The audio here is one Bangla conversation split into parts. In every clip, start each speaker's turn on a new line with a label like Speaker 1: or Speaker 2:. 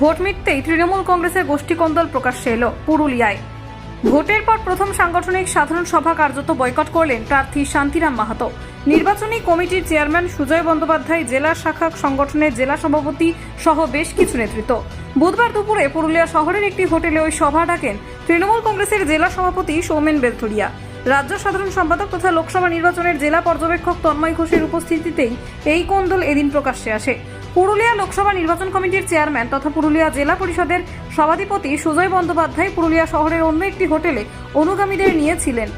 Speaker 1: ভোট মিটতেই তৃণমূল কংগ্রেসের গোষ্ঠী গোষ্ঠীকন্দল প্রকাশ্যে এলো পুরুলিয়ায়। ভোটের পর প্রথম সাংগঠনিক সাধারণ সভা কার্যত বয়কট করলেন প্রার্থী শান্তিরাম মাহাতো। নির্বাচনী কমিটির চেয়ারম্যান সুজয় বন্দ্যোপাধ্যায়, জেলা শাখা সংগঠনের জেলা সভাপতি সহ বেশ কিছু নেতৃত্ব। বুধবার দুপুরে পুরুলিয়া শহরের একটি হোটেলে ওই সভা ডাকেন তৃণমূল কংগ্রেসের জেলা সভাপতি সৌমেন বেলথুরিয়া। রাজ্য সাধারণ সম্পাদক তথা লোকসভা নির্বাচনের জেলা পর্যবেক্ষক তন্ময় ঘোষের উপস্থিতিতেই এই কোন্দল এদিন প্রকাশ্যে আসে। পুরুলিয়া লোকসভা নির্বাচন কমিটির চেয়ারম্যান তথা পুরুলিয়া জেলা পরিষদের সভাধিপতি সুজয় বন্দ্যোপাধ্যায় পুরুলিয়া শহরের অন্য একটি হোটেলে অনুগামীদের নিয়েছিলেন।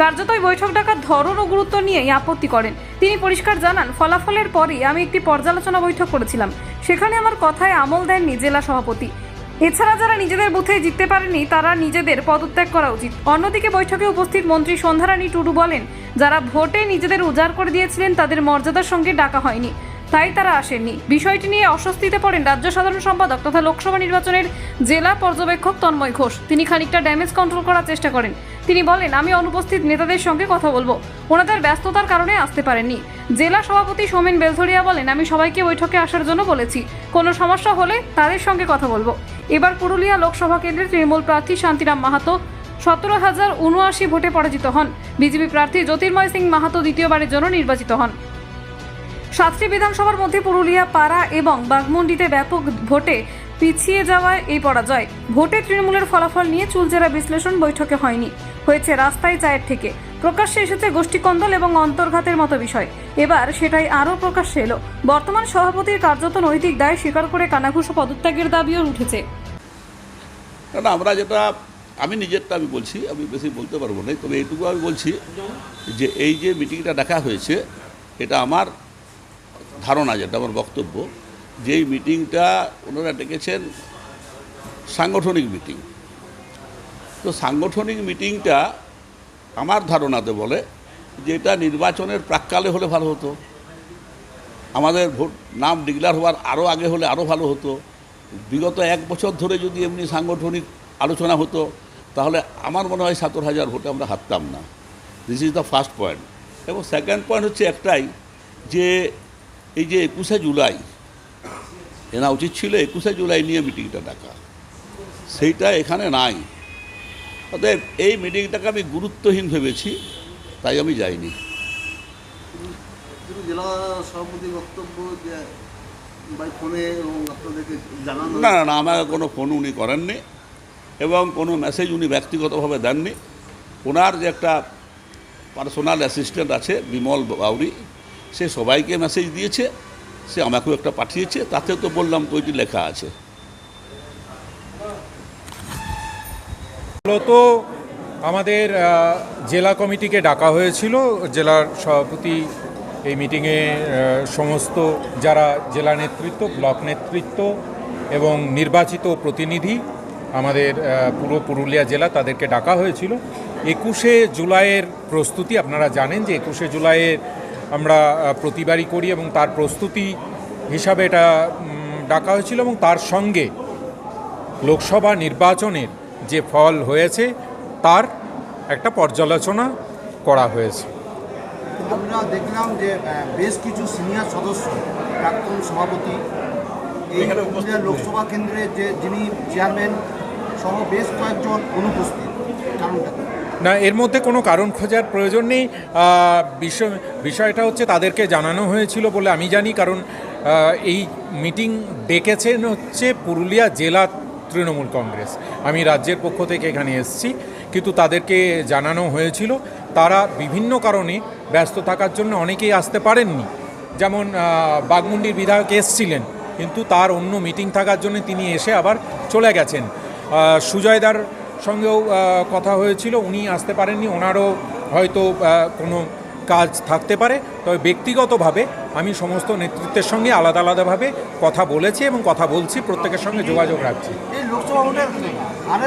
Speaker 1: কার্যত বৈঠক ডাকার ধরন ও গুরুত্ব নিয়েই আপত্তি করেন। তিনি পরিষ্কার জানান, ফলাফলের পরই আমি একটি পর্যালোচনা বৈঠক করেছিলাম। সেখানে আমার কথায় আমল দেননি জেলা সভাপতি। এছাড়া যারা নিজেদের বুথে জিততে পারেনি, তারা নিজেদের পদত্যাগ করা উচিত। অন্যদিকে বৈঠকে উপস্থিত মন্ত্রী সন্ধ্যারানী টুডু বলেন, যারা ভোটে নিজেদের উজাড় করে দিয়েছিলেন, তাদের মর্যাদার সঙ্গে ডাকা হয়নি। তাই তারা আসেননি। বিষয়টি নিয়ে অস্বস্তিতে পড়েন রাজ্য সাধারণ সম্পাদক তথা লোকসভা নির্বাচনের জেলা পর্যবেক্ষক তন্ময় ঘোষ। তিনি খানিকটা ড্যামেজ কন্ট্রোল করার চেষ্টা করেন। তিনি বলেন, আমি অনুপস্থিত নেতাদের সঙ্গে কথা বলব। ওনাদের ব্যস্ততার কারণে আসতে পারেননি। জেলা সভাপতি সোমেন বেলধরিয়া বলেন, আমি সবাইকে বৈঠকে আসার জন্য বলেছি। কোনো সমস্যা হলে তাদের সঙ্গে কথা বলব। এবার পুরুলিয়া লোকসভা কেন্দ্রের তৃণমূল প্রার্থী শান্তিরাম মাহাতো সতেরো হাজার উনআশি ভোটে পরাজিত হন। বিজেপি প্রার্থী জ্যোতির্ময় সিং মাহাতো দ্বিতীয়বারের জন্য নির্বাচিত হন। সাতটি বিধানসভার মধ্যে পুরুলিয়া, পাড়া এবং বাগমুন্ডিতে ব্যাপক ভোটে পিছিয়ে যাওয়ায় এই পরাজয়। ভোটে তৃণমূলের ফলাফল নিয়ে চুলচেরা বিশ্লেষণ বৈঠকে হয়নি। হয়েছে রাস্তায় চায়ের থেকে প্রকাশ্যে এসেছে গোষ্ঠীকন্দল এবং অন্তর্ঘাতের মতো বিষয়। এবার সেটাই আরও প্রকাশ্যে এলো। বর্তমান সভাপতির কার্যত নৈতিক দায় স্বীকার করে কানাঘুষো পদত্যাগের দাবিও উঠেছে।
Speaker 2: কারণ আমরা যেটা, আমি নিজেরটা আমি বলছি, আমি বেশি বলতে পারব না, তবে এইটুকু আমি বলছি যে এই যে মিটিংটা ডাকা হয়েছে, এটা আমার ধারণা যেটা আমার বক্তব্য যে মিটিংটা ওনারা ডেকেছেন সাংগঠনিক মিটিং। তো সাংগঠনিক মিটিংটা আমার ধারণাতে বলে যে এটা নির্বাচনের প্রাককালে হলে ভালো হতো। আমাদের ভোট নাম ডিক্লার হওয়ার আরও আগে হলে আরও ভালো হতো। বিগত এক বছর ধরে যদি এমনি সাংগঠনিক আলোচনা হতো, তাহলে আমার মনে হয় সতেরো হাজার ভোটে আমরা হারতাম না। This is the first point এবং সেকেন্ড পয়েন্ট হচ্ছে একটাই যে এই যে একুশে জুলাই এনা উচিত ছিল একুশে জুলাই নিয়ে মিটিংটা ডাকা। সেইটা এখানে নাই। অতএব এই মিটিংটাকে আমি গুরুত্বহীন ভেবেছি তাই আমি যাইনি।
Speaker 3: জেলা বক্তব্য যে ফোনে আপনাদেরকে জানানো
Speaker 2: না না আমাকে কোনো ফোন উনি করেননি এবং কোনো মেসেজ উনি ব্যক্তিগতভাবে দেননি। ওনার যে একটা পার্সোনাল অ্যাসিস্ট্যান্ট আছে বিমল বাউরি সে সবাইকে মেসেজ দিয়েছে, সে আমাকেও একটা পাঠিয়েছে, তাতে তো বললাম তো ওইটি লেখা আছে।
Speaker 4: মূলত আমাদের জেলা কমিটিকে ডাকা হয়েছিল, জেলার সভাপতি এই মিটিংয়ে সমস্ত যারা জেলা নেতৃত্ব, ব্লক নেতৃত্ব এবং নির্বাচিত প্রতিনিধি, আমাদের পুরো পুরুলিয়া জেলা তাদেরকে ডাকা হয়েছিল। একুশে জুলাইয়ের প্রস্তুতি, আপনারা জানেন যে একুশে জুলাইয়ের আমরা প্রতিবারই করি এবং তার প্রস্তুতি হিসাবে এটা ডাকা হয়েছিল এবং তার সঙ্গে লোকসভা নির্বাচনের যে ফল হয়েছে তার একটা পর্যালোচনা করা হয়েছে।
Speaker 3: আমরা দেখলাম যে বেশ কিছু সিনিয়র সদস্য প্রাক্তন সভাপতি এই লোকসভা কেন্দ্রে যে যিনি চেয়ারম্যান সহ বেশ কয়েকজন অনুপস্থিত। কারণটা?
Speaker 4: না, এর মধ্যে কোনো কারণ খোঁজার প্রয়োজন নেই। বিষয়, বিষয়টা হচ্ছে তাদেরকে জানানো হয়েছিল বলে আমি জানি, কারণ এই মিটিং ডেকেছেন হচ্ছে পুরুলিয়া জেলা তৃণমূল কংগ্রেস। আমি রাজ্যের পক্ষ থেকে এখানে এসেছি, কিন্তু তাদেরকে জানানো হয়েছিল। তারা বিভিন্ন কারণে ব্যস্ত থাকার জন্য অনেকেই আসতে পারেননি। যেমন বাগমুন্ডির বিধায়ক এসছিলেন, কিন্তু তার অন্য মিটিং থাকার জন্য তিনি এসে আবার চলে গেছেন। সুজয়দার সঙ্গেও কথা হয়েছিল উনি আসতে পারেননি ওনারও হয়তো কোনো কাজ থাকতে পারে। তবে ব্যক্তিগতভাবে আমি সমস্ত নেতৃত্বের সঙ্গে আলাদা আলাদাভাবে কথা বলেছি এবং কথা বলছি প্রত্যেকের সঙ্গে যোগাযোগ রাখছি।
Speaker 3: এই লোকসভা ভোটের আরে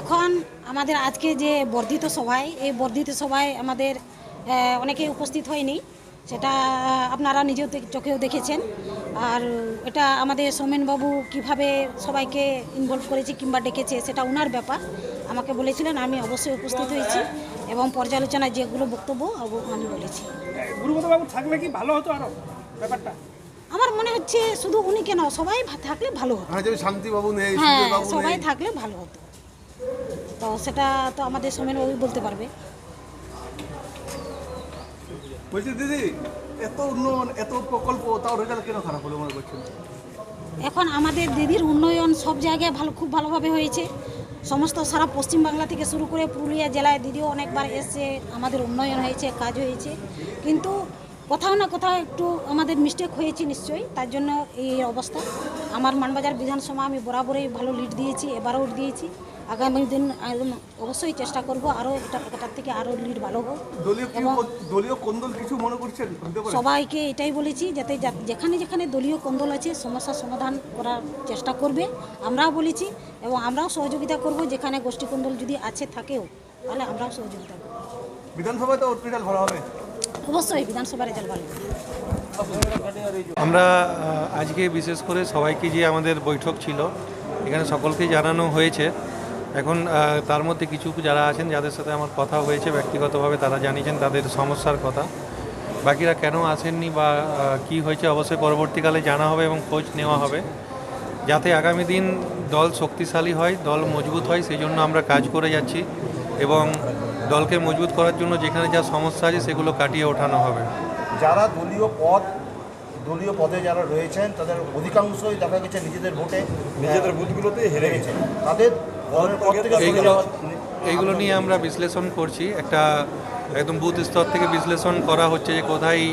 Speaker 5: এখন আমাদের আজকে যে বর্ধিত সভায় এই বর্ধিত সভায় আমাদের অনেকে উপস্থিত হয়নি। সেটা আপনারা নিজেও চোখেও দেখেছেন। আর এটা আমাদের সৌমেনবাবু কীভাবে সবাইকে ইনভলভ করেছে কিংবা ডেকেছে সেটা ওনার ব্যাপার। আমাকে বলেছিলেন আমি অবশ্যই উপস্থিত হয়েছি এবং পর্যালোচনায় যেগুলো বক্তব্য অব- আমি বলেছি।
Speaker 6: থাকলে কি ভালো হতো আরও ব্যাপারটা?
Speaker 5: আমার মনে হচ্ছে শুধু উনি কেন সবাই থাকলে ভালো হতো।
Speaker 6: হ্যাঁ শান্তিবাবু নেই
Speaker 5: হ্যাঁ সবাই থাকলে ভালো হতো। তো সেটা তো আমাদের সোমেনবাবু বলতে পারবে।
Speaker 6: বলছি, দিদি, এত উন্নয়ন, এত প্রকল্প, তাও রেজাল্ট কেন খারাপ হলো মনে করছেন?
Speaker 5: এখন আমাদের দিদির উন্নয়ন সব জায়গায় ভালো, খুব ভালোভাবে হয়েছে। সমস্ত সারা পশ্চিমবাংলা থেকে শুরু করে পুরুলিয়া জেলায় দিদিও অনেকবার এসছে, আমাদের উন্নয়ন হয়েছে, কাজ হয়েছে। কিন্তু কোথাও না কোথাও একটু আমাদের মিস্টেক হয়েছে নিশ্চয়ই, তার জন্য এই অবস্থা। আমার মানবাজার বিধানসভা আমি বরাবরই ভালো লিড দিয়েছি, এবারও দিয়েছি। আগামী দিন অবশ্যই চেষ্টা করব আরও এটা এটার থেকে আরও লিড ভালো হোক
Speaker 6: দলীয় কি দলীয় কোন্দল কিছু মনে করছেন?
Speaker 5: সবাইকে এটাই বলেছি যাতে যা- যেখানে যেখানে দলীয় কন্দল আছে সমস্যার সমাধান করার চেষ্টা করবে। আমরাও বলেছি এবং আমরাও সহযোগিতা করব যেখানে গোষ্ঠী কন্দল যদি আছে থাকেও তাহলে আমরাও সহযোগিতা করব।
Speaker 6: বিধানসভায় তো রেজাল্ট ভালো হবে?
Speaker 5: অবশ্যই বিধানসভা রেজাল্ট ভালো
Speaker 7: আমরা আজকে বিশেষ করে সবাইকে যে আমাদের বৈঠক ছিল এখানে সকলকে জানানো হয়েছে। এখন তার মধ্যে কিছু যারা আছেন যাদের সাথে আমার কথা হয়েছে ব্যক্তিগতভাবে তারা জানিয়েছেন তাদের সমস্যার কথা। বাকিরা কেন আসেননি বা কি হয়েছে অবশ্যই পরবর্তীকালে জানা হবে এবং খোঁজ নেওয়া হবে। যাতে আগামী দিন দল শক্তিশালী হয় দল মজবুত হয় সেই জন্য আমরা কাজ করে যাচ্ছি এবং দলকে মজবুত করার জন্য যেখানে যা সমস্যা আছে সেগুলো কাটিয়ে ওঠানো হবে।
Speaker 3: যারা দলীয় পদ দলীয় পদে যারা রয়েছেন তাদের অধিকাংশই দেখা গেছে নিজেদের ভোটে নিজেদের বুথগুলোতে হেরে গেছে। তাদের
Speaker 7: এইগুলো এইগুলো নিয়ে আমরা বিশ্লেষণ করছি। একটা একদম বুথ স্তর থেকে বিশ্লেষণ করা হচ্ছে যে কোথায়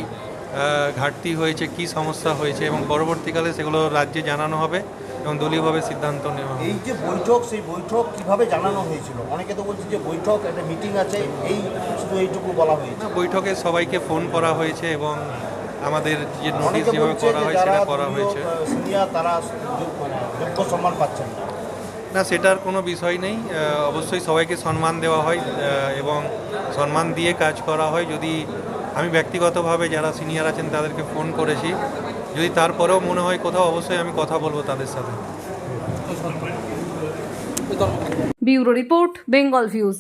Speaker 7: ঘাটতি হয়েছে কি সমস্যা হয়েছে এবং পরবর্তীকালে সেগুলো রাজ্যে জানানো হবে এবং দলীয়ভাবে সিদ্ধান্ত নেওয়া হবে।
Speaker 3: এই যে বৈঠক সেই বৈঠক কীভাবে জানানো হয়েছিল? অনেকে তো বলছে যে বৈঠক একটা মিটিং আছে এই শুধু এইটুকু বলা হয়েছে।
Speaker 7: না, বৈঠকে সবাইকে ফোন করা হয়েছে এবং আমাদের যে নোটিশ যেভাবে করা হয় সেটা করা হয়েছে।
Speaker 3: সিনিয়র তারা যোগ্য সম্মান পাচ্ছেন না।
Speaker 7: না, সেটার কোনো বিষয় নেই। অবশ্যই সবাইকে সম্মান দেওয়া হয় এবং সম্মান দিয়ে কাজ করা হয়। যদি আমি ব্যক্তিগতভাবে যারা সিনিয়র আছেন, তাদেরকে ফোন করেছি। যদি তারপরেও মনে হয় কোথাও, অবশ্যই আমি কথা বলব তাদের সাথে।
Speaker 1: Bureau report, Bengal views.